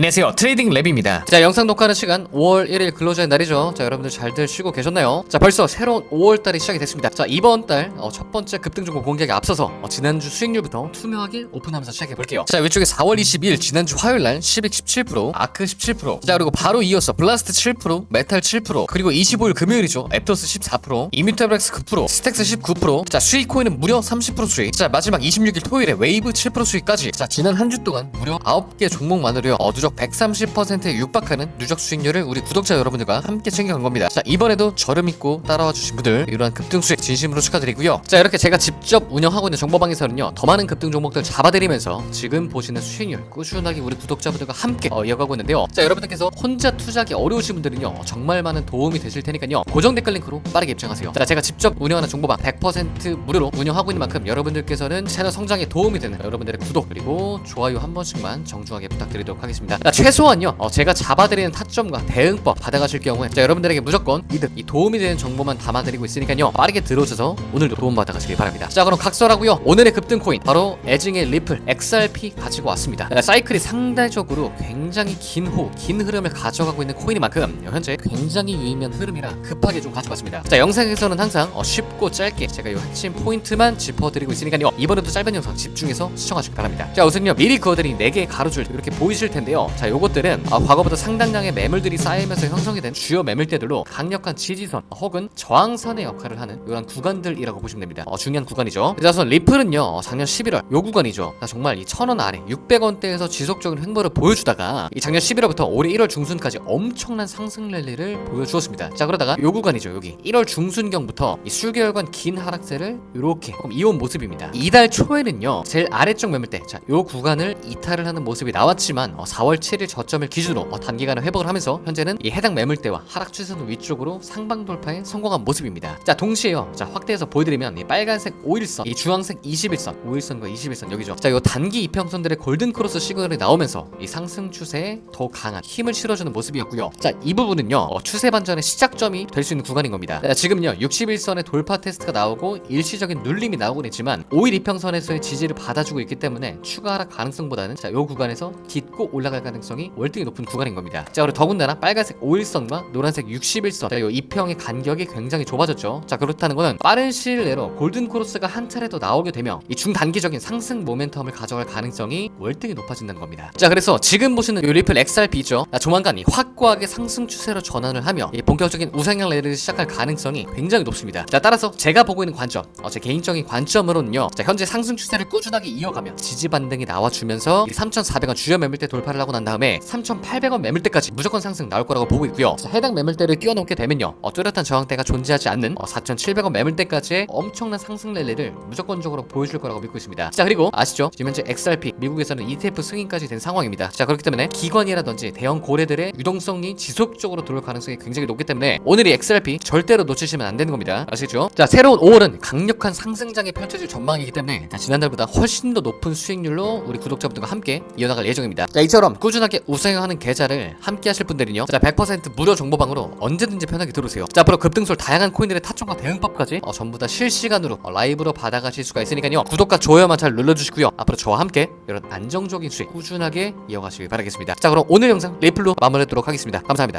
안녕하세요. 트레이딩 랩입니다. 자 영상 녹화하는 시간 5월 1일 근로자의 날이죠. 자 여러분들 잘들 쉬고 계셨나요? 자 벌써 새로운 5월달이 시작이 됐습니다. 자 이번 달첫 번째 급등정보 공개에 앞서서 어, 지난주 수익률부터 투명하게 오픈하면서 시작해 볼게요. 자 위쪽에 4월 22일 지난주 화요일날 12 17% 아크 17%자 그리고 바로 이어서 블라스트 7% 메탈 7% 그리고 25일 금요일이죠. 앱토스 14% 이뮤테브렉스 9% 스택스 19%자 수익코인은 무려 30% 수익. 자 마지막 26일 토요일에 웨이브 7% 수익까지. 자 지난 한 주 동안 무려 9개 종목만으로요 어, 누적 130%에 육박하는 누적 수익률을 우리 구독자 여러분들과 함께 챙겨간 겁니다. 자 이번에도 저를 믿고 따라와 주신 분들 이러한 급등 수익 진심으로 축하드리고요. 자 이렇게 제가 직접 운영하고 있는 정보방에서는요 더 많은 급등 종목들 잡아드리면서 지금 보시는 수익률 꾸준하게 우리 구독자분들과 함께 어, 이어가고 있는데요. 자 여러분들께서 혼자 투자하기 어려우신 분들은요 정말 많은 도움이 되실 테니까요 고정 댓글 링크로 빠르게 입장하세요. 자 제가 직접 운영하는 정보방 100% 무료로 운영하고 있는 만큼 여러분들께서는 채널 성장에 도움이 되는 여러분들의 구독 그리고 좋아요 한 번씩만 정중하게 부탁드리도록 하겠습니다 자 최소한요. 어, 제가 잡아드리는 타점과 대응법 받아가실 경우에 자 여러분들에게 무조건 이득 이 도움이 되는 정보만 담아드리고 있으니까요. 빠르게 들어오셔서 오늘도 도움 받아가시길 바랍니다. 자 그럼 각설하고요. 오늘의 급등 코인 바로 애증의 리플 XRP 가지고 왔습니다. 자, 사이클이 상대적으로 굉장히 긴 호, 긴 흐름을 가져가고 있는 코인인 만큼 현재 굉장히 유의미한 흐름이라 급하게 좀 가져왔습니다. 자 영상에서는 항상 어, 쉽고 짧게 제가 이 핵심 포인트만 짚어드리고 있으니까요. 이번에도 짧은 영상 집중해서 시청하시기 바랍니다. 자 우선요 미리 그어드린 4개의 가로줄 이렇게 보이실 텐데요 자 요것들은 아, 과거보다 상당량의 매물들이 쌓이면서 형성이 된 주요 매물대들로 강력한 지지선 혹은 저항선의 역할을 하는 이런 구간들이라고 보시면 됩니다. 어, 중요한 구간이죠. 자 우선 리플은요 어, 작년 11월 요 구간이죠. 자, 정말 이 1000원 아래 600원대에서 지속적인 횡보를 보여주다가 이 작년 11월부터 올해 1월 중순까지 엄청난 상승 랠리를 보여주었습니다. 자 그러다가 요 구간이죠 여기. 1월 중순경부터 이 수개월간 긴 하락세를 이렇게 이온 모습입니다. 이달 초에는요 제일 아래쪽 매물대 자 요 구간을 이탈을 하는 모습이 나왔지만 어, 4월 7일 저점을 기준으로 어, 단기간에 회복을 하면서 현재는 이 해당 매물대와 하락 추세선 위쪽으로 상방 돌파에 성공한 모습입니다. 자 동시에요. 자 확대해서 보여드리면 이 빨간색 5일선 이 주황색 21선 5일선과 21선 여기죠. 자 요 단기 이평선들의 골든 크로스 시그널이 나오면서 이 상승 추세에 더 강한 힘을 실어주는 모습이었고요. 자 이 부분은요 어, 추세 반전의 시작점이 될 수 있는 구간인 겁니다. 자, 지금요 61선의 돌파 테스트가 나오고 일시적인 눌림이 나오곤 있지만 5일 이평선에서의 지지를 받아주고 있기 때문에 추가 하락 가능성보다는 자요 구간에서 딛고 올라갈 가능성이 월등히 높은 구간인 겁니다. 자 그리고 더군다나 빨간색 5일선과 노란색 61선. 자요 이평의 간격이 굉장히 좁아졌죠. 자 그렇다는 거는 빠른 시일 내로 골든 크로스가 한 차례 더 나오게 되면 이 중단기적인 상승 모멘텀을 가져갈 가능성이 월등히 높아진다는 겁니다. 자 그래서 지금 보시는 요 리플 XRP 있죠. 자, 조만간 이 확고하게 상승 추세로 전환을 하며 이 본격적인 우상향 랠리를 시작할 가능성이 굉장히 높습니다. 자 따라서 제가 보고 있는 관점 어, 제 개인적인 관점으로는요. 자 현재 상승 추세를 꾸준하게 이어가며 지지 반등이 나와주면서 3,400원 주요 매물대 돌파를 하고 난 다음에 3,800원 매물대까지 무조건 상승 나올 거라고 보고 있고요. 자, 해당 매물대를 뛰어넘게 되면요. 어, 뚜렷한 저항대가 존재하지 않는 어, 4,700원 매물대까지의 엄청난 상승 랠리를 무조건적으로 보여줄 거라고 믿고 있습니다. 자 그리고 아시죠? 지금 현재 XRP 미국에서는 ETF 승인까지 된 상황입니다. 자 그렇기 때문에 기관이라든지 대형 고래들의 유동성이 지속적으로 들어올 가능성이 굉장히 높기 때문에 오늘 이 XRP 절대로 놓치시면 안 되는 겁니다. 아시죠? 자 새로운 5월은 강력한 상승장이 펼쳐질 전망이기 때문에 자, 지난달보다 훨씬 더 높은 수익률로 우리 구독자분들과 함께 이어나갈 예정입니다. 자 이처럼 꾸준하게 우상향하는 계좌를 함께 하실 분들은요. 자 100% 무료 정보방으로 언제든지 편하게 들어오세요. 자 앞으로 급등설 다양한 코인들의 타점과 대응법까지 어, 전부 다 실시간으로 어, 라이브로 받아가실 수가 있으니까요. 구독과 좋아요만 잘 눌러주시고요. 앞으로 저와 함께 이런 안정적인 수익 꾸준하게 이어가시길 바라겠습니다. 자 그럼 오늘 영상 리플로 마무리하도록 하겠습니다. 감사합니다